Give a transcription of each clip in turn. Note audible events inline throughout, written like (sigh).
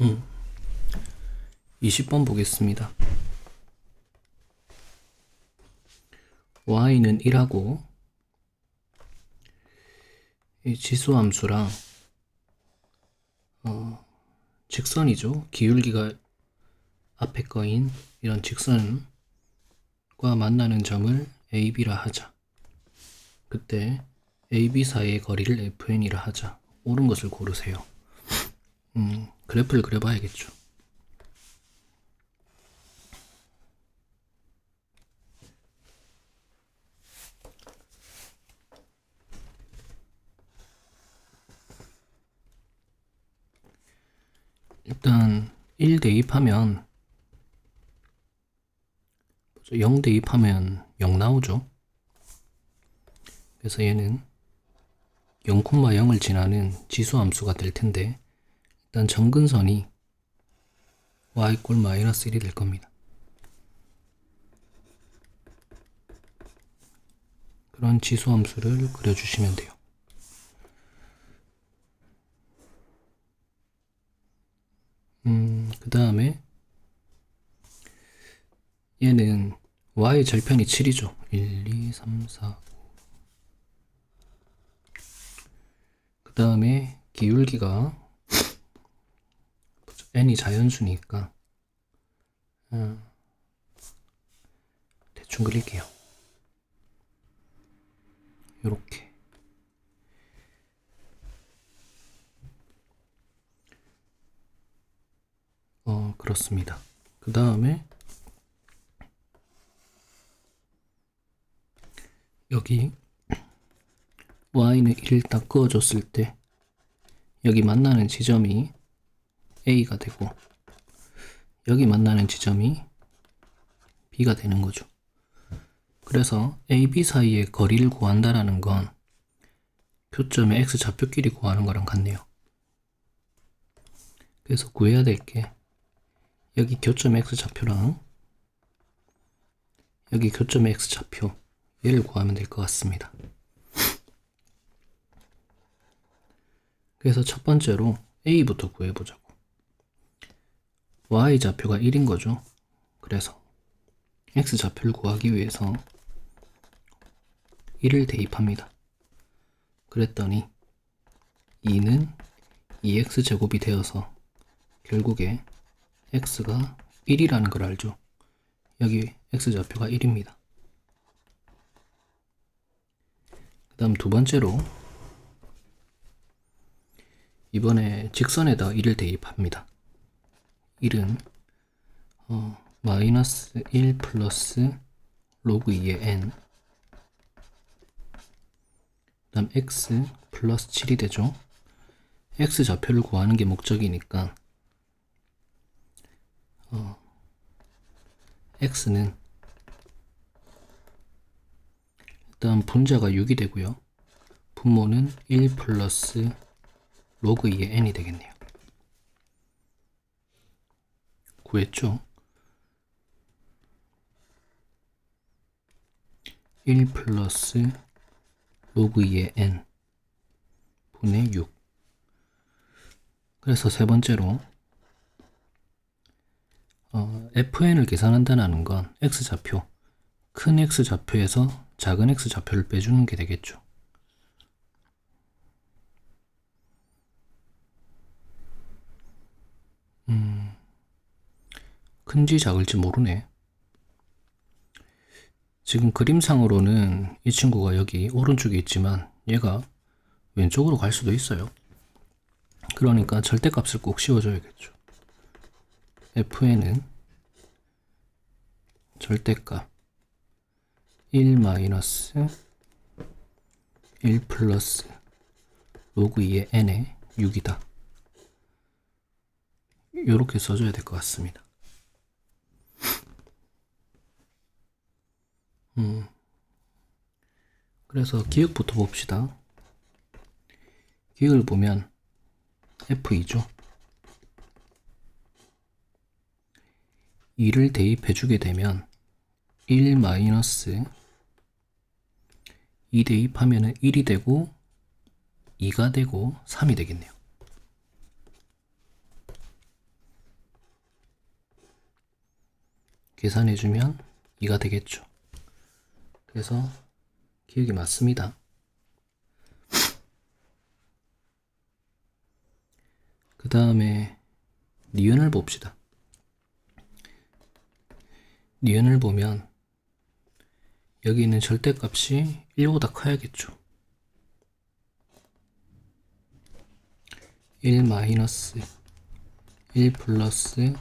음. 20번 보겠습니다. y는 1하고 이 지수함수랑 어, 직선이죠. 기울기가 앞에 거인 이런 직선과 만나는 점을 AB라 하자. 그때 AB 사이의 거리를 FN이라 하자. 옳은 것을 고르세요. 음, 그래프를 그려봐야겠죠. 일단 1 대입하면 0 대입하면 0 나오죠. 그래서 얘는 0,0을 지나는 지수 함수가 될 텐데 일단 정근선이 y 꼴 마이너스 1이 될 겁니다. 그런 지수함수를 그려주시면 돼요. 음, 그 다음에 얘는 y 절편이 7이죠. 1, 2, 3, 4, 5. 그 다음에 기울기가 n이 자연수니까 어, 대충 그릴게요. 요렇게 어 그렇습니다. 그 다음에 여기 1을 딱 그어줬을 때 여기 만나는 지점이 a가 되고 여기 만나는 지점이 b가 되는 거죠. 그래서 a, b 사이의 거리를 구한다라는 건 교점의 x 좌표끼리 구하는 거랑 같네요. 그래서 구해야 될 게 여기 교점 x 좌표랑 여기 교점 x 좌표 얘를 구하면 될 것 같습니다. 그래서 첫 번째로 a부터 구해보자고. Y 좌표가 1인 거죠. 그래서 x 좌표를 구하기 위해서 1을 대입합니다. 그랬더니 2는 2x 제곱이 되어서 결국에 x가 1이라는 걸 알죠. 여기 x 좌표가 1입니다. 그 다음 두 번째로 이번에 직선에다 1을 대입합니다. 1은 어, 마이너스 1 플러스 로그 2의 n 그 다음 x 플러스 7이 되죠. x 좌표를 구하는 게 목적이니까 어, x는 일단 분자가 6이 되고요. 분모는 1 플러스 로그 2의 n이 되겠네요. 구했죠? 1 플러스 로그 2의 n 분의 6 그래서 세 번째로 어, fn을 계산한다는 건 x좌표 큰 x좌표에서 작은 x좌표를 빼주는 게 되겠죠. 큰지 작을지 모르네. 지금 그림상으로는 이 친구가 여기 오른쪽에 있지만 얘가 왼쪽으로 갈 수도 있어요. 그러니까 절대값을 꼭 씌워줘야겠죠. fn은 절대값 1 마이너스 1 플러스 로그 2의 n의 6이다. 이렇게 써줘야 될 것 같습니다. 음. 그래서 기획부터 봅시다. 기획을 보면 F2죠. 2를 대입해주게 되면 1 마이너스 2 대입하면 1이 되고 2가 되고 3이 되겠네요. 계산해주면 2가 되겠죠. 그래서 기억이 맞습니다. 그 다음에 니은을 봅시다. 니은을 보면 여기 있는 절대값이 1보다 커야겠죠. 1 마이너스 1 플러스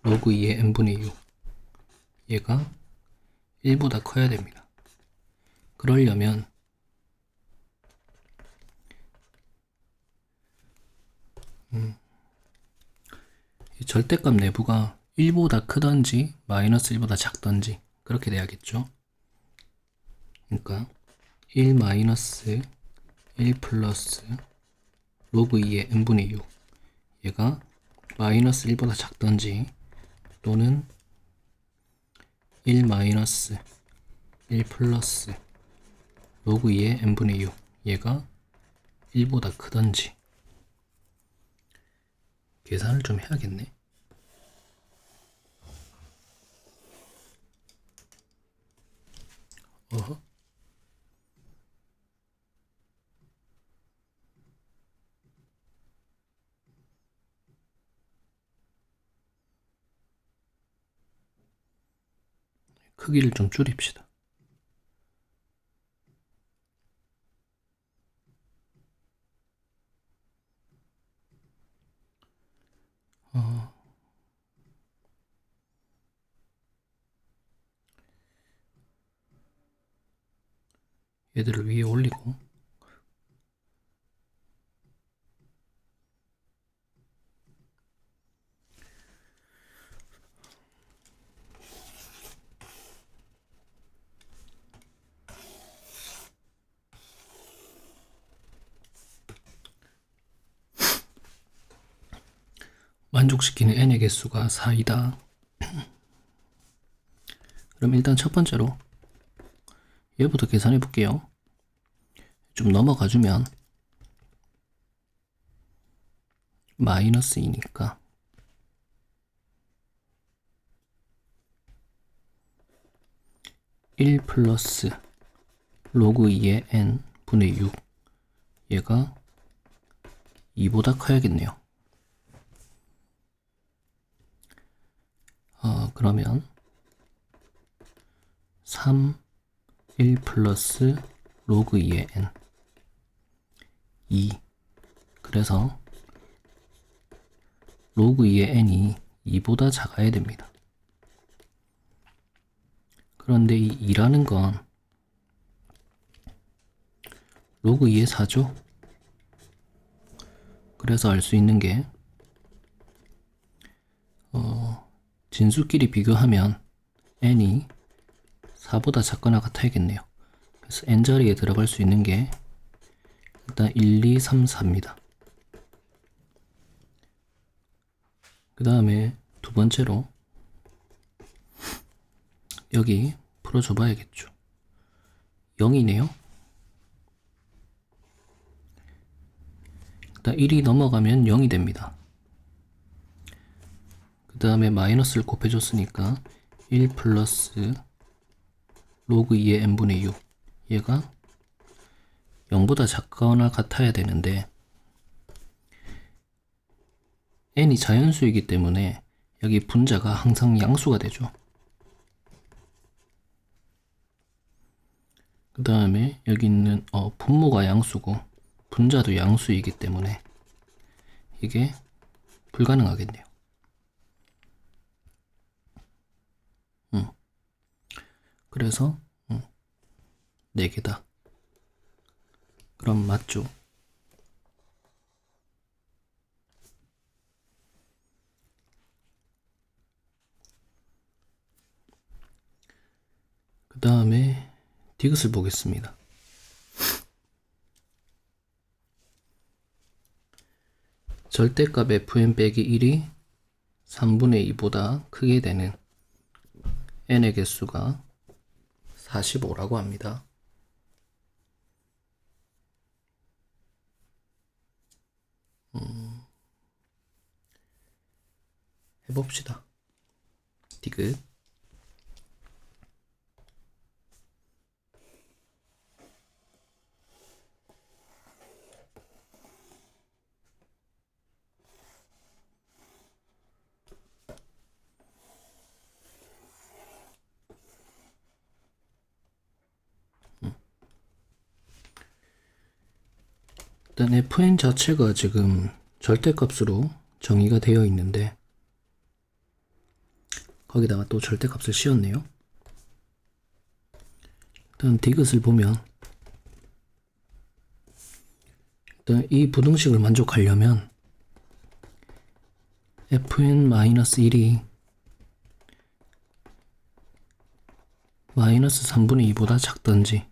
로그 2의 n분의 6 얘가 1보다 커야 됩니다. 그러려면 음, 이 절대값 내부가 1보다 크던지 마이너스 1보다 작던지 그렇게 돼야겠죠. 그러니까 1 마이너스 1 플러스 로그 2의 n분의 6 얘가 마이너스 1보다 작던지 또는 1 마이너스 1 플러스 로그 2의 n분의 6 얘가 1보다 크던지 계산을 좀 해야겠네. 어허. 크기를 좀 줄입시다. 얘들을 위에 올리고 만족시키는 n의 개수가 4이다. 그럼 일단 첫 번째로 얘부터 계산해 볼게요. 좀 넘어가 주면 마이너스 2니까. 일 플러스 로그 2의 n 분의 6 얘가 2보다 커야겠네요. 어, 그러면 3, 1 플러스 로그 2의 n 2 그래서 로그 2의 n이 2보다 작아야 됩니다. 그런데 이 2라는 건 로그 2의 4죠? 그래서 알 수 있는 게 어, 진수끼리 비교하면 n이 4보다 작거나 같아야겠네요. 그래서 n자리에 들어갈 수 있는 게 일단 1, 2, 3, 4입니다. 그 다음에 두 번째로 여기 풀어줘 봐야겠죠. 0이네요. 일단 1이 넘어가면 0이 됩니다. 그 다음에 마이너스를 곱해줬으니까 1 플러스 로그 2의 n분의 6 얘가 0보다 작거나 같아야 되는데 n이 자연수이기 때문에 여기 분자가 항상 양수가 되죠. 그 다음에 여기 있는 어, 분모가 양수고 분자도 양수이기 때문에 이게 불가능하겠네요. 음. 그래서 음, 4개다. 그럼 맞죠? 그 다음에 디귿을 보겠습니다. 절대값 fn 빼기 1이 3분의 2보다 크게 되는 n의 개수가 45라고 합니다. 해봅시다. 디귿 일단 fn 자체가 지금 절대값으로 정의가 되어 있는데 거기다가 또 절대값을 씌웠네요. 일단 디귿을 보면 일단 이 부등식을 만족하려면 fn-1이 마이너스 3분의 2보다 작던지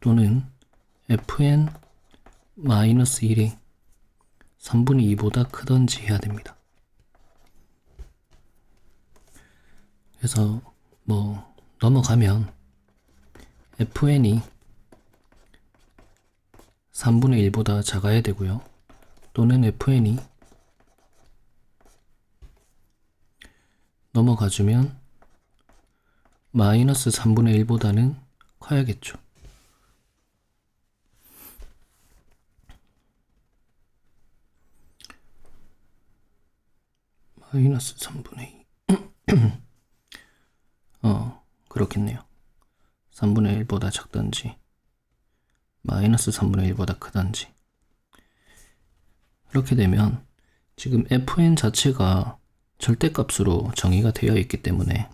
또는 fn 마이너스 1이 3분의 2보다 크던지 해야 됩니다. 그래서 뭐 넘어가면 fn이 3분의 1보다 작아야 되고요. 또는 fn이 넘어가주면 마이너스 3분의 1보다는 커야겠죠. 마이너스 3분의 2. (clears throat) 어, 그렇겠네요. 3분의 1보다 작던지, 마이너스 3분의 1보다 크던지. 이렇게 되면 지금 fn 자체가 절대값으로 정의가 되어 있기 때문에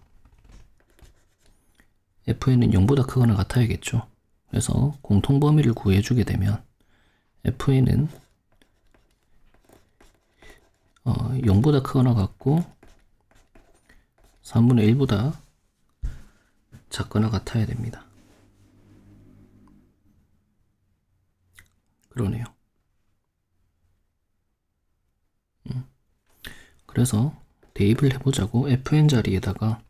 fn은 0보다 크거나 같아야겠죠. 그래서 공통 범위를 구해주게 되면 fn은 어, 0보다 크거나 같고 3분의 1보다 작거나 같아야 됩니다. 그러네요. 음. 그래서 대입을 해보자고 fn 자리에다가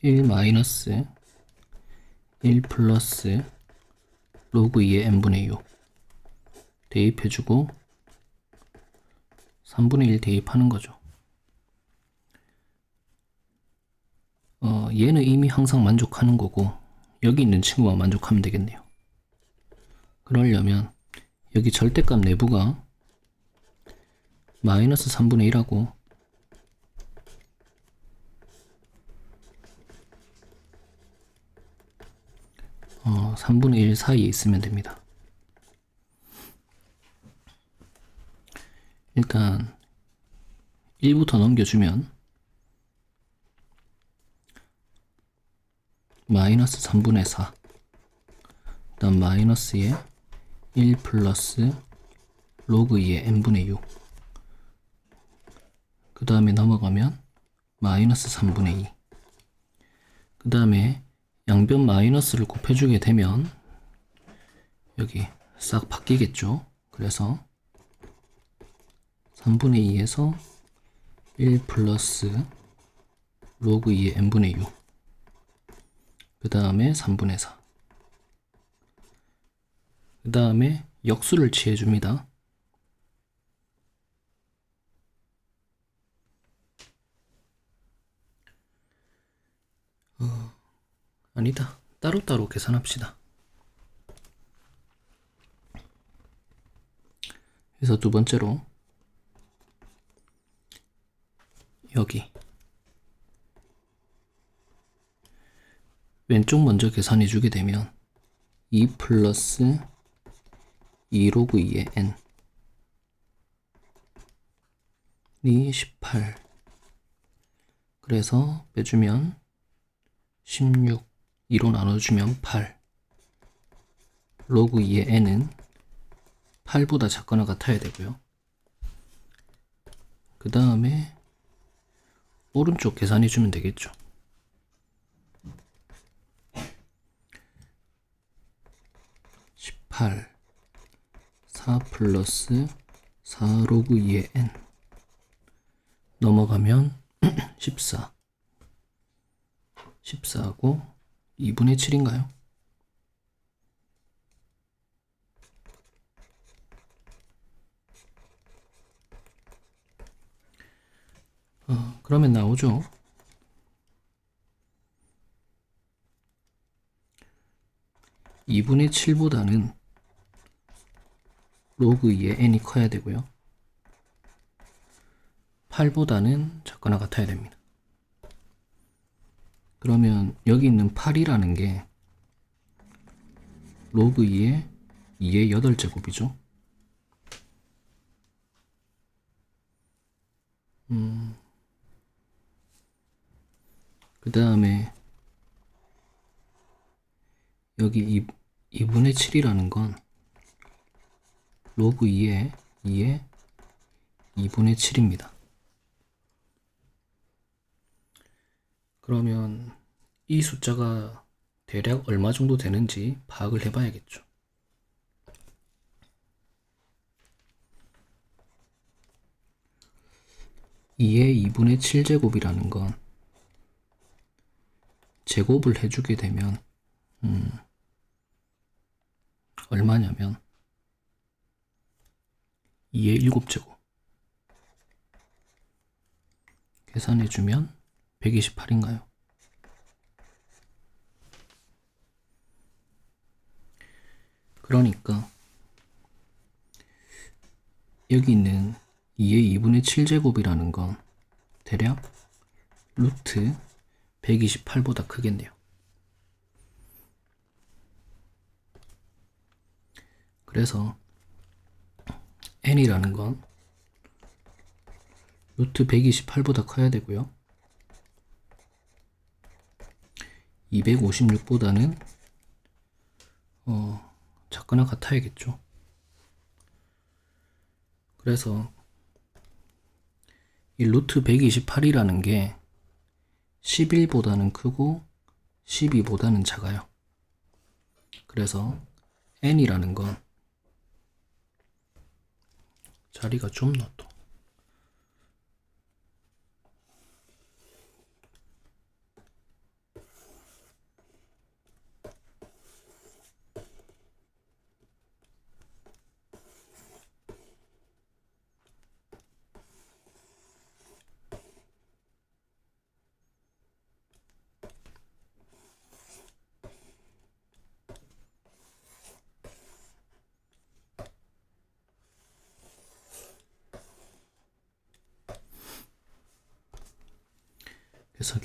1 마이너스 1 플러스 로그 2의 n분의 6 대입해주고 3분의 1 대입하는 거죠. 어, 얘는 이미 항상 만족하는 거고 여기 있는 친구만 만족하면 되겠네요. 그러려면 여기 절대값 내부가 마이너스 3분의 1하고 어, 3분의 1 사이에 있으면 됩니다. 일단 1부터 넘겨주면 마이너스 3분의 4 그다음 마이너스에 1 플러스 로그 2의 n분의 6 그 다음에 넘어가면 마이너스 3분의 2. 그 다음에 양변 마이너스를 곱해주게 되면 여기 싹 바뀌겠죠. 그래서 3분의 2에서 1 플러스 로그 2의 n분의 6. 그 다음에 3분의 4. 그 다음에 역수를 취해줍니다. 아니다. 따로따로 계산합시다. 그래서 두 번째로 여기 왼쪽 먼저 계산해 주게 되면 2 플러스 2 로그 2의 n 이 18. 그래서 빼주면 16. 2로 나눠주면 8. 로그 2의 n은 8보다 작거나 같아야 되고요. 그 다음에 오른쪽 계산해 주면 되겠죠. 18 4 플러스 4 로그 2의 n 넘어가면 14 14하고 2분의 7인가요? 어, 그러면 나오죠. (2분의 7보다는) 로그 2의 n이 커야 되고요. 8보다는 작거나 같아야 됩니다. 그러면 여기 있는 8이라는 게 로그 2의 2의 8제곱이죠. 음. 그 다음에 여기 2, 2분의 7이라는 건 로그 2의 2의 2분의 7입니다. 그러면 이 숫자가 대략 얼마 정도 되는지 파악을 해봐야겠죠. 이의 2분의 7제곱이라는 건 제곱을 해주게 되면 음, 얼마냐면 2의 7제곱 계산해주면 128인가요? 그러니까 여기 있는 2의 2분의 7제곱이라는 건 대략 루트 128보다 크겠네요. 그래서 n이라는 건 루트 128보다 커야 되고요. 256보다는 어, 작거나 같아야겠죠. 그래서 이 루트 128이라는 게 11보다는 크고 12보다는 작아요. 그래서 n이라는 건 자리가 좀 넣어.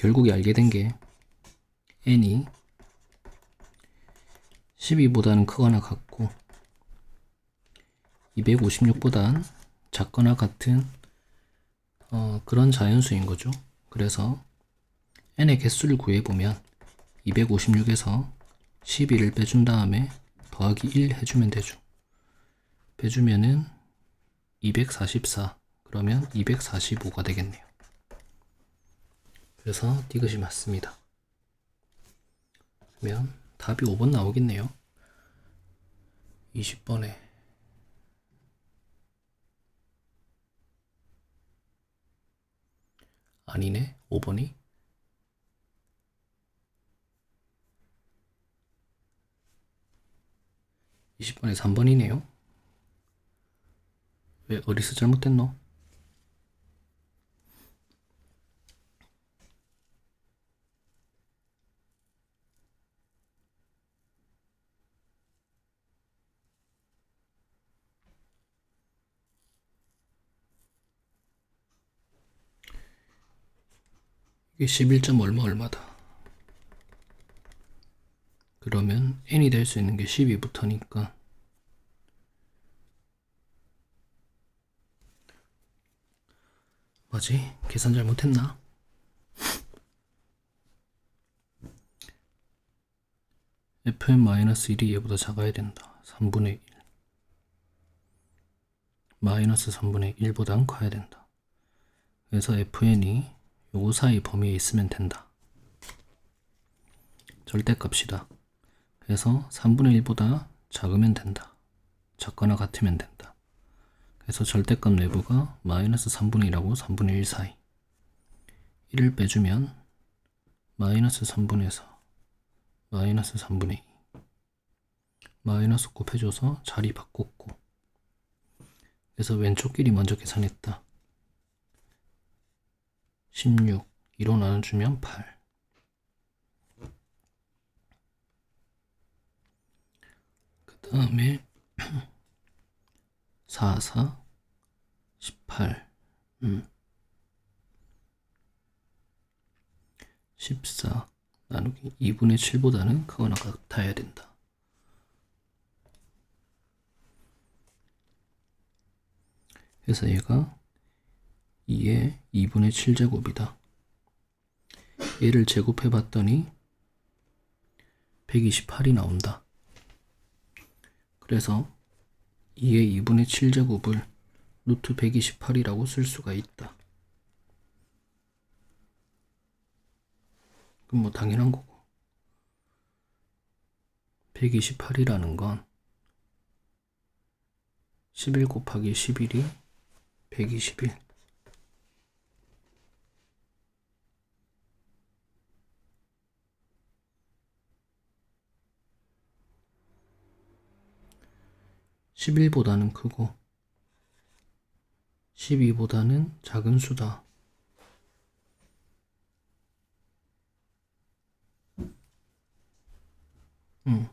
결국에 알게 된 게 n이 12보다는 크거나 같고 256보단 작거나 같은 어, 그런 자연수인 거죠. 그래서 n의 개수를 구해보면 256에서 12를 빼준 다음에 더하기 1 해주면 되죠. 빼주면은 244 그러면 245가 되겠네요. 그래서 디귿이 맞습니다. 그러면 답이 5번 나오겠네요. 20번에 아니네 5번이 이십 번에 3번이네요. 왜 어디서 잘못됐노? 이게 11점 얼마 얼마다. 그러면 n이 될 수 있는 게 12부터니까 뭐지? 계산 잘못했나? (laughs) fn-1이 얘보다 작아야 된다. 3분의 1. 마이너스 3분의 1보단 커야 된다. 그래서 fn이 요 사이 범위에 있으면 된다. 절대값이다. 그래서 3분의 1보다 작으면 된다. 작거나 같으면 된다. 그래서 절대값 내부가 마이너스 3분의 1하고 3분의 1 사이 1을 빼주면 마이너스 3분의 4 마이너스 3분의 2 마이너스 곱해줘서 자리 바꿨고 그래서 왼쪽 길이 먼저 계산했다 16, 2로 나눠주면 8. 그 다음에 4, 4, 18, 음. 14 나누기 2분의 7보다는 크거나 같아야 된다. 그래서 얘가 2의 2분의 7제곱이다. 얘를 제곱해 봤더니 128이 나온다. 그래서 2의 2분의 7제곱을 루트 128이라고 쓸 수가 있다. 그럼 뭐 당연한 거고. 128이라는 건 11 곱하기 11이 121. (11보다는) 크고 (12보다는) 작은 수다. 음.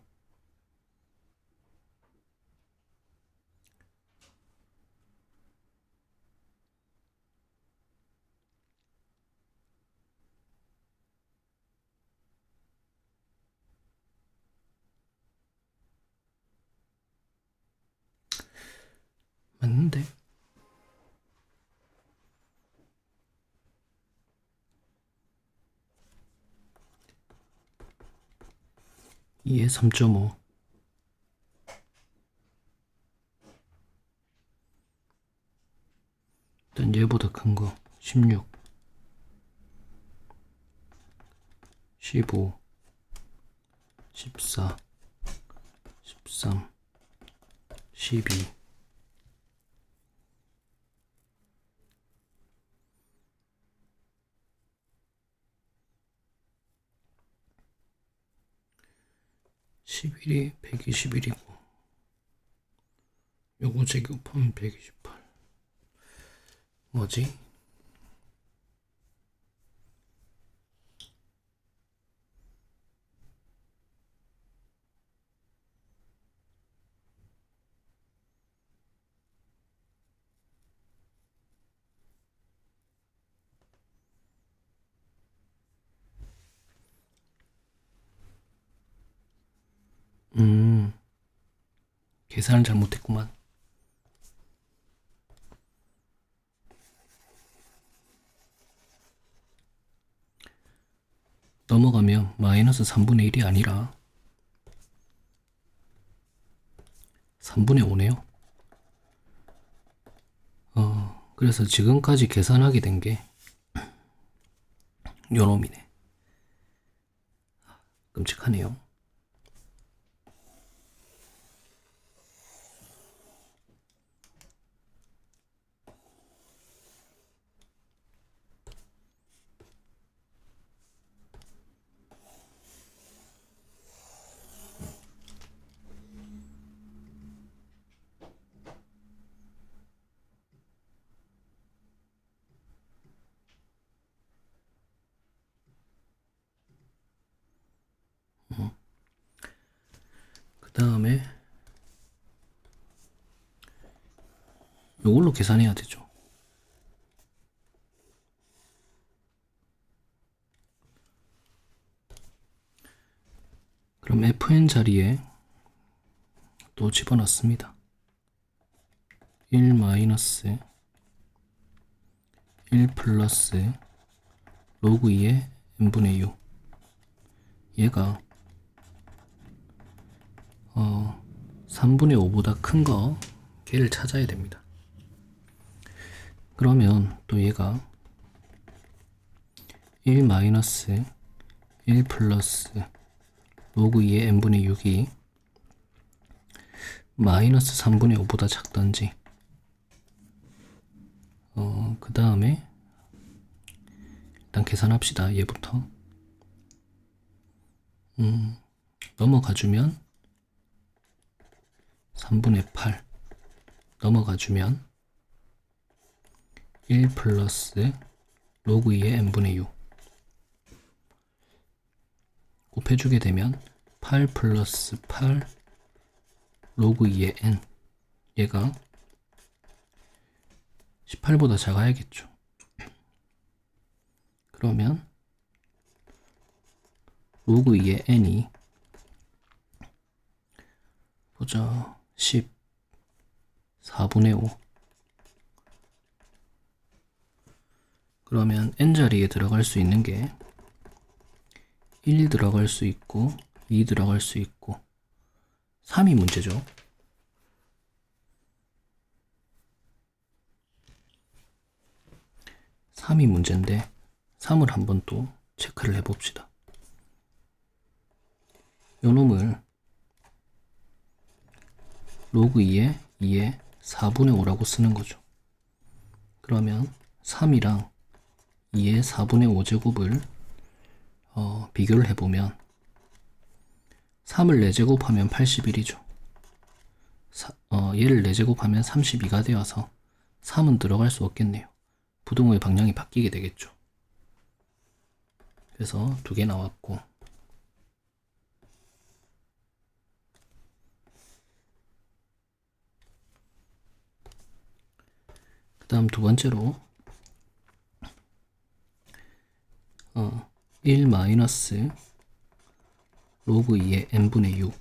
맞는데? 이에 3.5 일단 얘보다 큰 거 16 15 14 13 12 11이 121이고 요거 제곱하면 128 뭐지? 계산을 잘 못했구만. 넘어가면 마이너스 3분의 1이 아니라 3분의 5네요. 어, 그래서 지금까지 계산하게 된 게 (clears throat) 요놈이네. 끔찍하네요. 그 다음에 이걸로 계산해야 되죠. 그럼 fn 자리에 또 집어넣습니다. 1 마이너스 1 플러스 로그 2의 n분의 6 얘가 어, 3분의 5보다 큰 거 걔를 찾아야 됩니다. 그러면 또 얘가 1 마이너스 1 플러스 로그 2의 n분의 6이 마이너스 3분의 5보다 작던지 어, 그 다음에 일단 계산합시다. 얘부터 음, 넘어가주면 3분의 8 넘어가주면 1 플러스 로그 2의 n분의 6 곱해주게 되면 8 플러스 8 로그 2의 n 얘가 18보다 작아야겠죠. 그러면 로그 2의 n이 보자 10 4분의 5 그러면 n자리에 들어갈 수 있는 게 1 들어갈 수 있고 2 들어갈 수 있고 3이 문제죠. 삼이 문제인데 3을 한번 또 체크를 해봅시다. 요 놈을 로그 2에 2에 4분의 5라고 쓰는 거죠. 그러면 3이랑 2의 4분의 5제곱을 어, 비교를 해보면 3을 4제곱하면 81이죠. 어, 얘를 4제곱하면 32가 되어서 3은 들어갈 수 없겠네요. 부등호의 방향이 바뀌게 되겠죠. 그래서 두 개 나왔고 그 다음 두 번째로 어, 1 마이너스 로그 2의 n분의 6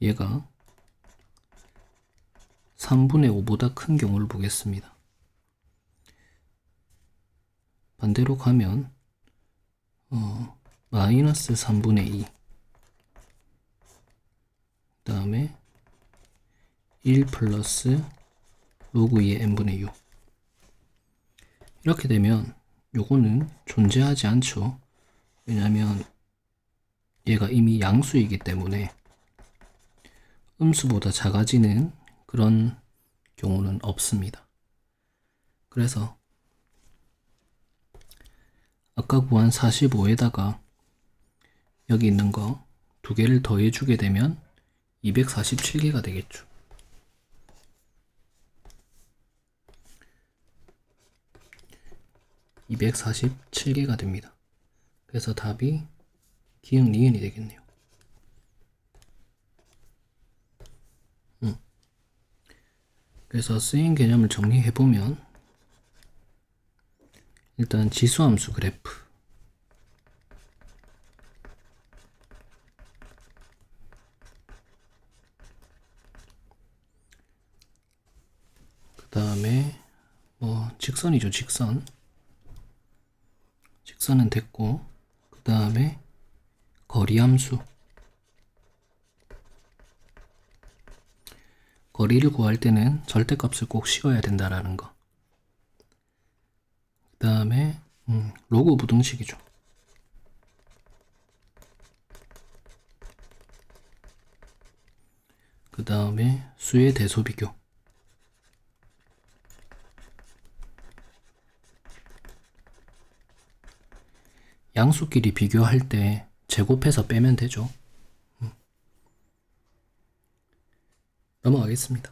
얘가 3분의 5보다 큰 경우를 보겠습니다. 반대로 가면 어, 마이너스 3분의 2 그다음에 1 플러스 로그 2의 n분의 6 이렇게 되면 요거는 존재하지 않죠. 왜냐하면 얘가 이미 양수이기 때문에 음수보다 작아지는 그런 경우는 없습니다. 그래서 아까 구한 45에다가 여기 있는 거 두 개를 더해주게 되면 247개가 되겠죠. (247개가) 됩니다. 그래서 답이 기억 니은이 되겠네요. 음. 그래서 쓰인 개념을 정리해 보면 일단 지수함수 그래프 그 다음에 뭐 직선이죠 직선 직선은 됐고 그 다음에 거리 함수 거리를 구할 때는 절대값을 꼭 씌워야 된다라는 거. 그 다음에 음, 로그 부등식이죠. 그 다음에 수의 대소 비교. 양수끼리 비교할 때 제곱해서 빼면 되죠. 음. 넘어가겠습니다.